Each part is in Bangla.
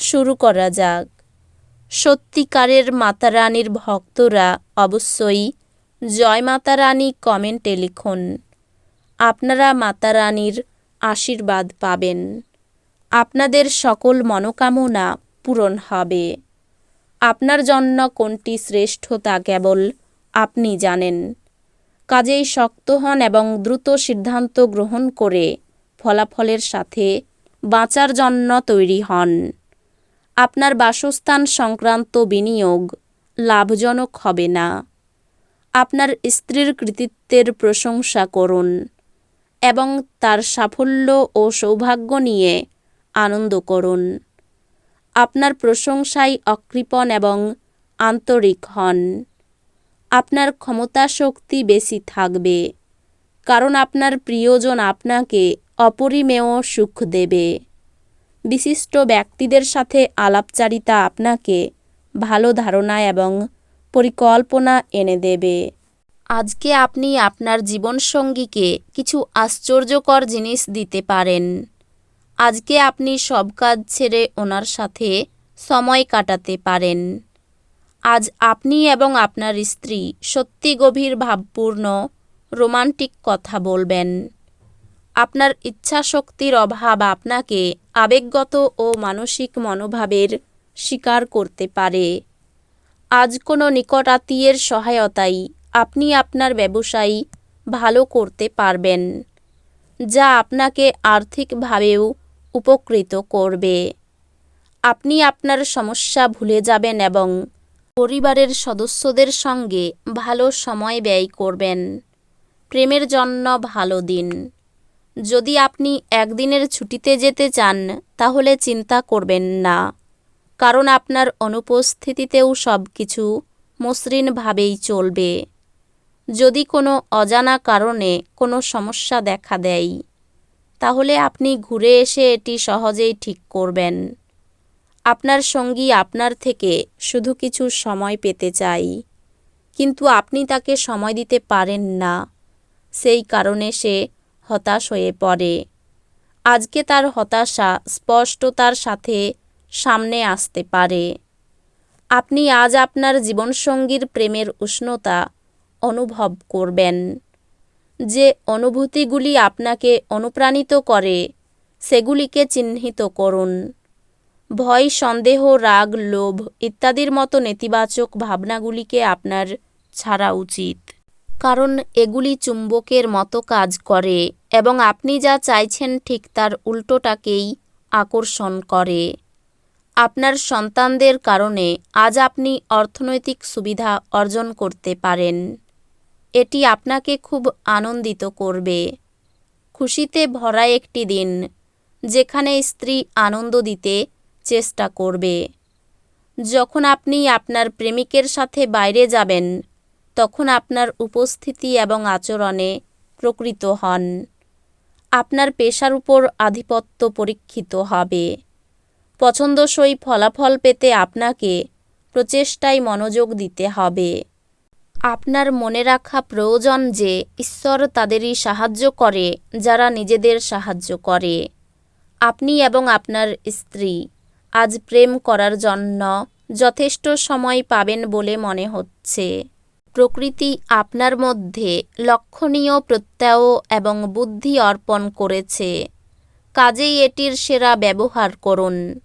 শুরু করা যাক। সত্যিকারের মাতা রানীর ভক্তরা অবশ্যই জয় মাতা রানী কমেন্টে লিখুন। আপনারা মাতা রানীর আশীর্বাদ পাবেন। আপনাদের সকল মনোকামনা পূরণ হবে। আপনার জন্য কোনটি শ্রেষ্ঠ তা কেবল আপনি জানেন। কাজেই শক্ত হন এবং দ্রুত সিদ্ধান্ত গ্রহণ করে ফলাফলের সাথে বাঁচার জন্য তৈরি হন। আপনার বাসস্থান সংক্রান্ত বিনিয়োগ লাভজনক হবে না। আপনার স্ত্রীর কৃতিত্বের প্রশংসা করুন এবং তার সাফল্য ও সৌভাগ্য নিয়ে আনন্দ করুন। আপনার প্রশংসায় অকৃপণ এবং আন্তরিক হন। আপনার ক্ষমতা শক্তি বেশি থাকবে, কারণ আপনার প্রিয়জন আপনাকে অপরিমেয় সুখ দেবে। বিশিষ্ট ব্যক্তিদের সাথে আলাপচারিতা আপনাকে ভালো ধারণা এবং পরিকল্পনা এনে দেবে। আজকে আপনি আপনার জীবনসঙ্গীকে কিছু আশ্চর্যকর জিনিস দিতে পারেন। আজকে আপনি সব কাজ ছেড়ে ওনার সাথে সময় কাটাতে পারেন। আজ আপনি এবং আপনার স্ত্রী সত্যি গভীর ভাবপূর্ণ, রোমান্টিক কথা বলবেন। আপনার ইচ্ছাশক্তির অভাব আপনাকে আবেগগত ও মানসিক মনোভাবের শিকার করতে পারে। আজ কোনো নিকট আত্মীয়ের সহায়তায় আপনি আপনার ব্যবসায়ী ভালো করতে পারবেন, যা আপনাকে আর্থিকভাবেও উপকৃত করবে। আপনি আপনার সমস্যা ভুলে যাবেন এবং পরিবারের সদস্যদের সঙ্গে ভালো সময় ব্যয় করবেন। প্রেমের জন্য ভালো দিন। যদি আপনি একদিনের ছুটিতে যেতে চান, তাহলে চিন্তা করবেন না। কারণ আপনার অনুপস্থিতিতেও সব কিছু মসৃণভাবেই চলবে। যদি কোনো অজানা কারণে কোনো সমস্যা দেখা দেয়, তাহলে আপনি ঘুরে এসে এটি সহজেই ঠিক করবেন। আপনার সঙ্গী আপনার থেকে শুধু কিছু সময় পেতে চাই কিন্তু আপনি তাকে সময় দিতে পারেন না। সেই কারণে সে হতাশ হয়ে পড়ে। আজকে তার হতাশা স্পষ্টতার সাথে সামনে আসতে পারে। আপনি আজ আপনার জীবনসঙ্গীর প্রেমের উষ্ণতা অনুভব করবেন। যে অনুভূতিগুলি আপনাকে অনুপ্রাণিত করে, সেগুলিকে চিহ্নিত করুন। ভয়, সন্দেহ, রাগ, লোভ ইত্যাদির মতো নেতিবাচক ভাবনাগুলিকে আপনার ছাড়া উচিত। কারণ এগুলি চুম্বকের মতো কাজ করে এবং আপনি যা চাইছেন ঠিক তার উল্টোটাকেই আকর্ষণ করে। আপনার সন্তানদের কারণে আজ আপনি অর্থনৈতিক সুবিধা অর্জন করতে পারেন। এটি আপনাকে খুব আনন্দিত করবে। খুশিতে ভরা একটি দিন, যেখানে স্ত্রী আনন্দ দিতে চেষ্টা করবে। যখন আপনি আপনার প্রেমিকের সাথে বাইরে যাবেন তখন আপনার উপস্থিতি এবং আচরণে প্রকৃত হন। আপনার পেশার উপর আধিপত্য পরীক্ষিত হবে। পছন্দসই ফলাফল পেতে আপনাকে প্রচেষ্টায় মনোযোগ দিতে হবে। আপনার মনে রাখা প্রয়োজন যে, ঈশ্বর তাদেরই সাহায্য করে, যারা নিজেদের সাহায্য করে। আপনি এবং আপনার স্ত্রী আজ প্রেম করার জন্য যথেষ্ট সময় পাবেন বলে মনে হচ্ছে। প্রকৃতি আপনার মধ্যে লক্ষণীয় প্রত্যয় এবং বুদ্ধি অর্পণ করেছে। কাজেই এটির সেরা ব্যবহার করুন।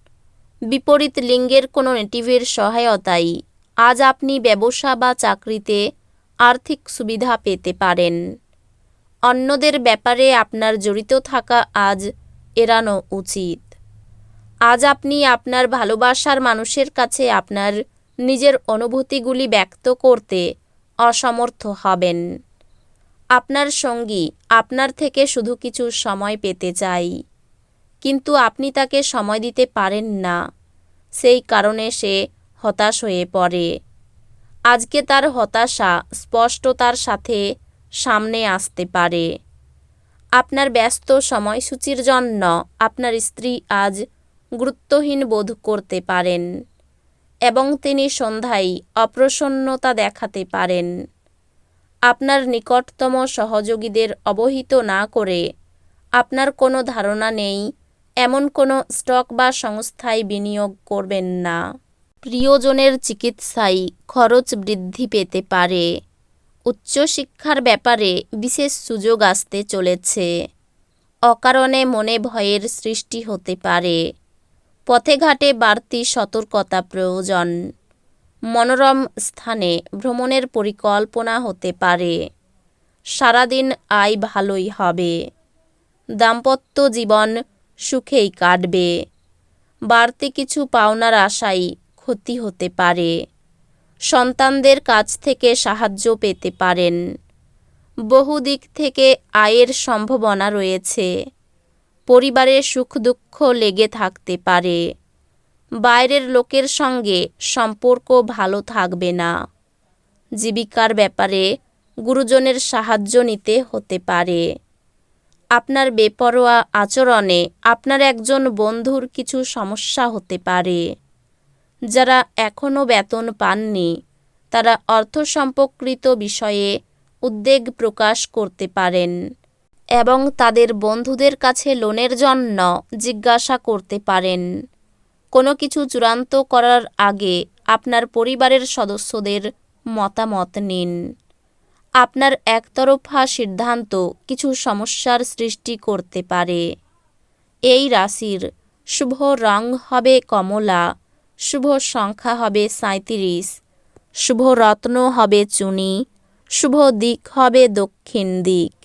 বিপরীত লিঙ্গের কোনো নেটিভের সহায়তায় আজ আপনি ব্যবসা বা চাকরিতে আর্থিক সুবিধা পেতে পারেন। অন্যদের ব্যাপারে আপনার জড়িত থাকা আজ এড়ানো উচিত। আজ আপনি আপনার ভালোবাসার মানুষের কাছে আপনার নিজের অনুভূতিগুলি ব্যক্ত করতে অসমর্থ হবেন। আপনার সঙ্গী আপনার থেকে শুধু কিছু সময় পেতে চাই। কিন্তু আপনি তাকে সময় দিতে পারেন না। সেই কারণে সে হতাশ হয়ে পড়ে। আজকে তার হতাশা স্পষ্টতার সাথে সামনে আসতে পারে। আপনার ব্যস্ত সময়সূচির জন্য আপনার স্ত্রী আজ গুরুত্বহীন বোধ করতে পারেন। এবং তিনি সন্ধ্যায় অপ্রসন্নতা দেখাতে পারেন। আপনার নিকটতম সহযোগীদের অবহিত না করে আপনার কোনো ধারণা নেই, এমন কোনো স্টক বা সংস্থায় বিনিয়োগ করবেন না। প্রিয়জনের চিকিৎসায় খরচ বৃদ্ধি পেতে পারে। উচ্চশিক্ষার ব্যাপারে বিশেষ সুযোগ আসতে চলেছে। অকারণে মনে ভয়ের সৃষ্টি হতে পারে। পথে ঘাটে বাড়তি সতর্কতা প্রয়োজন। মনোরম স্থানে ভ্রমণের পরিকল্পনা হতে পারে। সারাদিন আয় ভালোই হবে। দাম্পত্য জীবন সুখেই কাটবে। বাড়তি কিছু পাওনার আশায় ক্ষতি হতে পারে। সন্তানদের কাছ থেকে সাহায্য পেতে পারেন। বহু দিক থেকে আয়ের সম্ভাবনা রয়েছে। পরিবারে সুখ দুঃখ লেগে থাকতে পারে। বাইরের লোকের সঙ্গে সম্পর্ক ভালো থাকবে না। জীবিকার ব্যাপারে গুরুজনের সাহায্য নিতে হতে পারে। আপনার বেপরোয়া আচরণে আপনার একজন বন্ধুর কিছু সমস্যা হতে পারে। যারা এখনও বেতন পাননি, তারা অর্থ সম্পর্কিত বিষয়ে উদ্বেগ প্রকাশ করতে পারেন। এবং তাদের বন্ধুদের কাছে লোনের জন্য জিজ্ঞাসা করতে পারেন। কোনো কিছু চূড়ান্ত করার আগে আপনার পরিবারের সদস্যদের মতামত নিন। আপনার একতরফা সিদ্ধান্ত কিছু সমস্যার সৃষ্টি করতে পারে। এই রাশির শুভ রং হবে কমলা, শুভ সংখ্যা হবে সাঁত্রিশ শুভ রত্ন হবে চুনি, শুভ দিক হবে দক্ষিণ দিক।